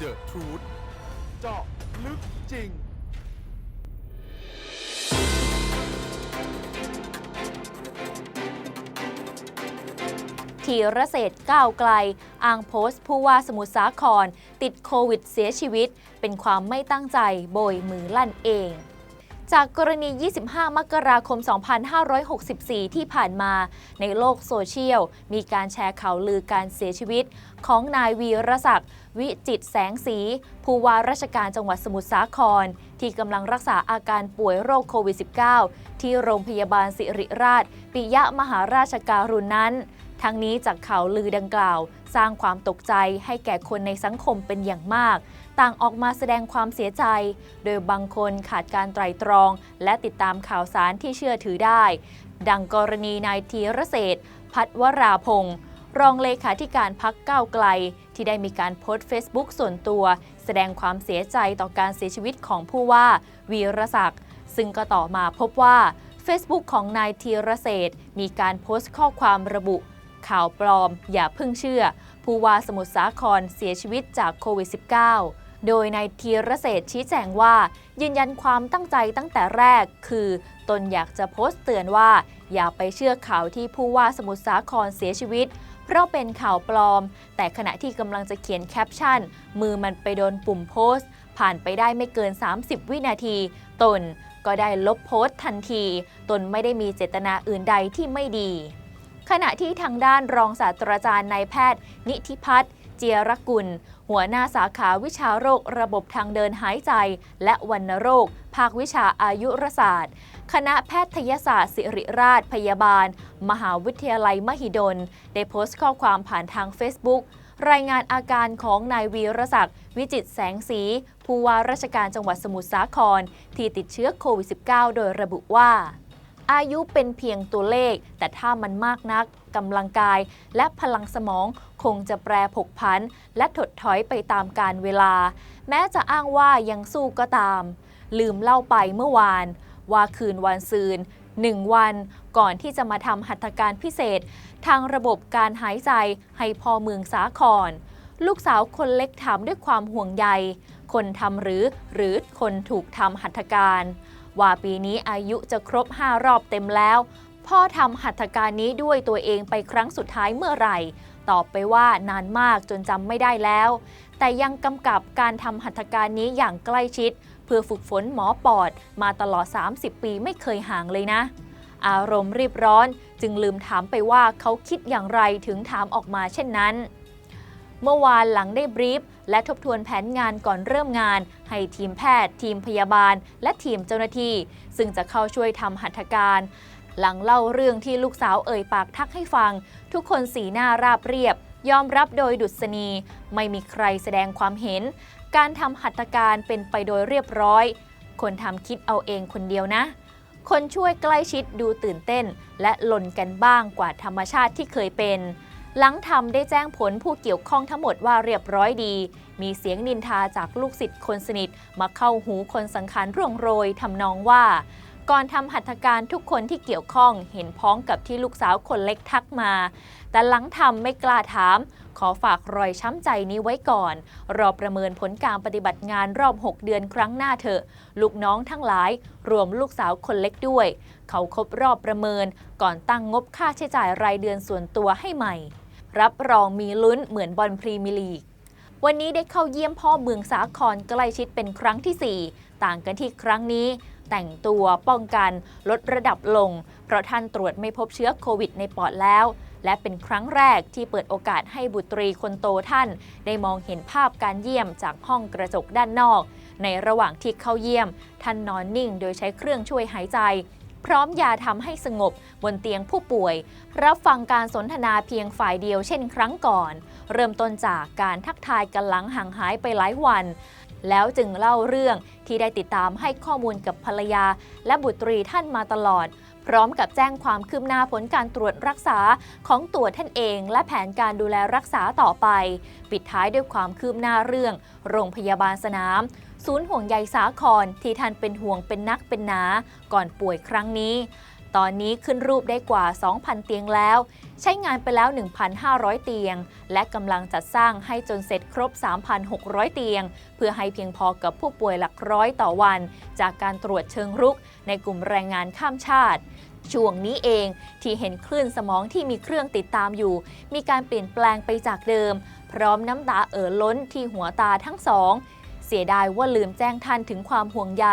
The Truth เจาะลึกจริงทีระเศษก้าวไกล อ้างโพสต์ ผู้ว่าสมุทรสาคร ติดโควิดเสียชีวิต เป็นความไม่ตั้งใจโบยมือลั่นเอง จากกรณี 25 มกราคม 2564 ที่ผ่านมา ในโลกโซเชียล มีการแชร์ข่าวลือการเสียชีวิต ของนายวีรศักดิ์วิจิตแสงสี ผู้ว่าราชการจังหวัดสมุทรสาคร ที่กำลังรักษาอาการป่วยโรคโควิด -19 ที่โรงพยาบาลสิริราช ปิยะมหาราชการุณนั้น ทั้งนี้จากข่าวลือดังกล่าว สร้างความตกใจให้แก่คนในสังคมเป็นอย่างมาก ต่างออกมาแสดงความเสียใจ โดยบางคนขาดการไตรตรอง และติดตามข่าวสารที่เชื่อถือได้ ดังกรณีนายธีรเศรษฐพัฒวราพงศ์รองเลขาธิการพักก้าวไกล ที่ได้มีการโพสต์ Facebook ส่วนตัว แสดงความเสียใจต่อการเสียชีวิตของผู้ว่า วีรศักดิ์ซึ่งก็ต่อมาพบว่า Facebook ของนายธีรเศรษฐมีการโพสต์ข้อความระบุ ข่าวปลอม อย่าเพิ่งเชื่อ ผู้ว่าสมุทรสาครเสียชีวิตจากโควิด -19 โดยนายธีรเศรษฐชี้แจงว่า ยืนยันความตั้งใจตั้งแต่แรก คือตนอยากจะโพสต์เตือนว่า อย่าไปเชื่อข่าวที่ผู้ว่าสมุทรสาครเสียชีวิต เพราะเป็นข่าวปลอม แต่ขณะที่กำลังจะเขียนแคปชั่น มือมันไปโดนปุ่มโพสต์ ผ่านไปได้ไม่เกิน 30 วินาที ตนก็ได้ลบโพสต์ทันที ตนไม่ได้มีเจตนาอื่นใดที่ไม่ดี ขณะที่ทางด้านรองศาสตราจารย์นายแพทย์ นิธิพัฒน์เจียรกุล หัวหน้าสาขาวิชาโรคระบบทางเดินหายใจ และวัณโรค ภาควิชาอายุรศาสตร์ คณะแพทยศาสตร์ ศิริราชพยาบาล มหาวิทยาลัยมหิดล ได้โพสต์ข้อความผ่านทาง Facebook รายงานอาการของนายวีรศักดิ์วิจิตแสงสี ผู้ว่าราชการจังหวัดสมุทรสาคร ที่ติดเชื้อโควิด -19 โดยระบุว่า อายุเป็นเพียงตัวเลข แต่ถ้ามันมากนักกำลังกาย และพลังสมองคงจะแปรผกผันและถดถอยไปตามการเวลา แม้จะอ้างว่ายังสู้ก็ตาม ลืมเล่าไปเมื่อวาน ว่าคืนวันซืนหนึ่งวันก่อนที่จะมาทำหัตถการพิเศษ ทางระบบการหายใจให้พ่อเมืองสาคร ลูกสาวคนเล็กถามด้วยความห่วงใย คนทำหรือหรือคนถูกทำหัตถการ ว่าปีนี้อายุจะครบ 5 รอบเต็มแล้ว พ่อทำหัตถการนี้ด้วยตัวเองไปครั้งสุดท้ายเมื่อไหร่ ตอบไปว่านานมากจนจำไม่ได้แล้ว แต่ยังกำกับการทำหัตถการนี้อย่างใกล้ชิด เพื่อฝึกฝนหมอปอดมาตลอด 30 ปีไม่เคยห่างเลยนะ อารมณ์รีบร้อนจึงลืมถามไปว่าเขาคิดอย่างไรถึงถามออกมาเช่นนั้น เมื่อวานหลังได้บรีฟ และทบทวนแผนงานก่อนเริ่มงาน ให้ทีมแพทย์ ทีมพยาบาล และทีมเจ้าหน้าที่ ซึ่งจะเข้าช่วยทำหัตถการ หลังเล่าเรื่องที่ลูกสาวเอ่ยปากทักให้ฟัง ทุกคนสีหน้าราบเรียบ ยอมรับโดยดุษณี ไม่มีใครแสดงความเห็น การทำหัตถการเป็นไปโดยเรียบร้อย คนทำคิดเอาเองคนเดียวนะคนช่วยใกล้ชิดดูตื่นเต้น และหล่นกันบ้างกว่าธรรมชาติที่เคยเป็น หลังทำได้แจ้งผลผู้เกี่ยวข้องทั้งหมดว่าเรียบร้อยดี มีเสียงนินทาจากลูกศิษย์คนสนิท มาเข้าหูคนสังขารร่วงโรยทำนองว่า ก่อนทำหัตถการทุกคนที่เกี่ยวข้องเห็นพ้องกับที่ลูกสาวคนเล็กทักมา แต่หลังทำไม่กล้าถาม ขอฝากรอยช้ำใจนี้ไว้ก่อน รอประเมินผลการปฏิบัติงานรอบ 6 เดือนครั้งหน้าเถอะ ลูกน้องทั้งหลาย รวมลูกสาวคนเล็กด้วย เขาครบรอบประเมิน ก่อนตั้งงบค่าใช้จ่ายรายเดือนส่วนตัวให้ใหม่ รับรองมีลุ้นเหมือนบอลพรีเมียร์ลีก วันนี้ได้เข้าเยี่ยมพ่อเมืองสาครใกล้ชิดเป็นครั้งที่ 4 ต่างกันที่ครั้งนี้ แต่งตัวป้องกันลดระดับลง เพราะท่านตรวจไม่พบเชื้อโควิดในปอดแล้ว และเป็นครั้งแรกที่เปิดโอกาสให้บุตรีคนโตท่าน ได้มองเห็นภาพการเยี่ยมจากห้องกระจกด้านนอก ในระหว่างที่เข้าเยี่ยม ท่านนอนนิ่งโดยใช้เครื่องช่วยหายใจ พร้อมยาทำให้สงบบนเตียงผู้ป่วย รับฟังการสนทนาเพียงฝ่ายเดียวเช่นครั้งก่อน เริ่มต้นจากการทักทายกันหลังห่างหายไปหลายวัน แล้วจึงเล่าเรื่องที่ได้ติดตามให้ข้อมูลกับภรรยา และบุตรีท่านมาตลอด พร้อมกับแจ้งความคืบหน้าผลการตรวจรักษาของตัวท่านเอง และแผนการดูแลรักษาต่อไป ปิดท้ายด้วยความคืบหน้าเรื่อง โรงพยาบาลสนาม ศูนย์ห่วงใยสาครที่ท่านเป็นห่วงเป็นนักเป็นหนา ก่อนป่วยครั้งนี้ ตอนนี้ขึ้นรูปได้กว่า 2,000 เตียงแล้ว ใช้งานไปแล้ว 1,500 เตียง และกำลังจัดสร้างให้จนเสร็จครบ 3,600 เตียง เพื่อให้เพียงพอกับผู้ป่วยหลักร้อยต่อวัน จากการตรวจเชิงรุก ในกลุ่มแรงงานข้ามชาติช่วงนี้เองที่เห็นคลื่นสมองที่มีเครื่องติดตามอยู่ มีการเปลี่ยนแปลงไปจากเดิม พร้อมน้ำตาเอ่อล้นที่หัวตาทั้งสอง เสียดายว่าลืมแจ้งท่านถึงความห่วงใย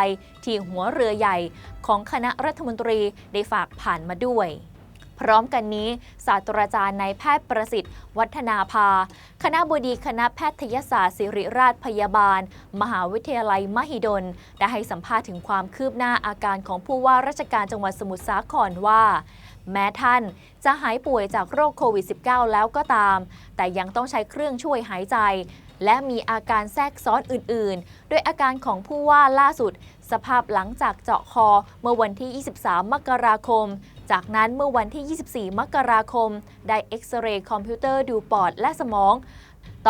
ที่หัวเรือใหญ่ของคณะรัฐมนตรีได้ฝากผ่านมาด้วย พร้อมกันนี้ ศาสตราจารย์นายแพทย์ประสิทธิ์ วัฒนาภา คณะบดีคณะแพทยศาสตร์ศิริราชพยาบาล มหาวิทยาลัยมหิดล ได้ให้สัมภาษณ์ถึงความคืบหน้าอาการของผู้ว่าราชการจังหวัดสมุทรสาครว่าแม้ท่านจะหายป่วยจากโรคโควิด -19 แล้วก็ตาม แต่ยังต้องใช้เครื่องช่วยหายใจ และมีอาการแทรกซ้อนอื่นๆ โดยอาการของผู้ว่าล่าสุด สภาพหลังจากเจาะคอเมื่อวันที่ 23 มกราคม จากนั้นเมื่อวันที่ 24 มกราคม ได้เอ็กซเรย์คอมพิวเตอร์ดูปอดและสมอง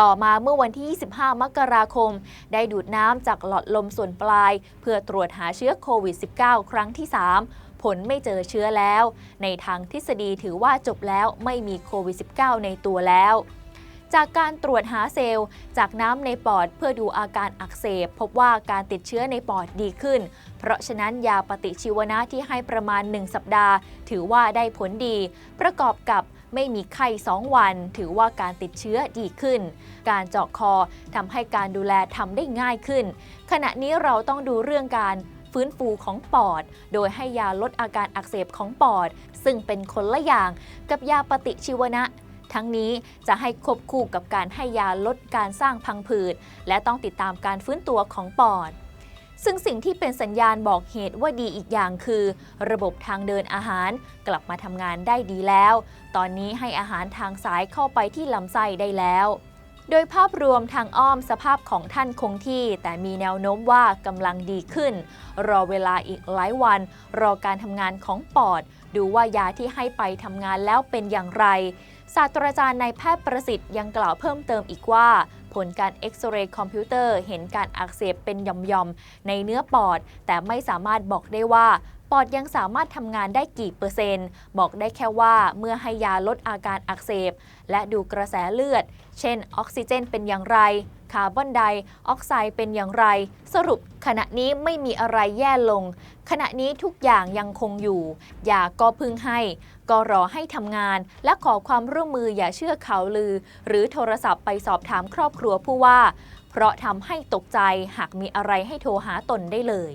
ต่อมาเมื่อวันที่ 25 มกราคม ได้ดูดน้ำจากหลอดลมส่วนปลาย เพื่อตรวจหาเชื้อโควิด -19 ครั้งที่ 3 ผลไม่เจอเชื้อแล้ว ในทางทฤษฎีถือว่าจบแล้วไม่มีโควิด -19 ในตัวแล้ว จากการตรวจหาเซลล์ จากน้ำในปอดเพื่อดูอาการอักเสบ พบว่าการติดเชื้อในปอดดีขึ้น เพราะฉะนั้นยาปฏิชีวนะที่ให้ประมาณ 1 สัปดาห์ ถือว่าได้ผลดี ประกอบกับไม่มีไข้ 2 วัน ถือว่าการติดเชื้อดีขึ้น การเจาะคอทำให้การดูแลทำได้ง่ายขึ้น ขณะนี้เราต้องดูเรื่องการฟื้นฟูของปอด โดยให้ยาลดอาการอักเสบของปอด ซึ่งเป็นคนละอย่างกับยาปฏิชีวนะ ทั้งนี้จะให้ควบคู่กับการให้ยาลดการสร้างพังผืด และต้องติดตามการฟื้นตัวของปอดซึ่งสิ่งที่เป็นสัญญาณบอกเหตุว่าดีอีกอย่างคือ ระบบทางเดินอาหารกลับมาทำงานได้ดีแล้ว ตอนนี้ให้อาหารทางสายเข้าไปที่ลำไส้ได้แล้ว โดยภาพรวมทางอ้อมสภาพของท่านคงที่ แต่มีแนวโน้มว่ากำลังดีขึ้น รอเวลาอีกหลายวัน รอการทำงานของปอด ดูว่ายาที่ให้ไปทำงานแล้วเป็นอย่างไร ศาสตราจารย์นายแพทย์ประสิทธิ์ยังกล่าวเพิ่มเติมอีกว่า ผลการเอ็กซเรย์คอมพิวเตอร์เห็นการอักเสบเป็นหย่อมๆ ในเนื้อปอด แต่ไม่สามารถบอกได้ว่า ปอดยังสามารถทำงานได้กี่เปอร์เซ็นต์ บอกได้แค่ว่าเมื่อให้ยาลดอาการอักเสบ และดูกระแสเลือด เช่น ออกซิเจนเป็นอย่างไร คาร์บอนไดออกไซด์เป็นอย่างไร สรุปขณะนี้ไม่มีอะไรแย่ลง ขณะนี้ทุกอย่างยังคงอยู่ ยาก็พึ่งให้ ก็รอให้ทำงาน และขอความร่วมมืออย่าเชื่อข่าวลือ หรือโทรศัพท์ไปสอบถามครอบครัวผู้ว่า เพราะทำให้ตกใจหากมีอะไรให้โทรหาตนได้เลย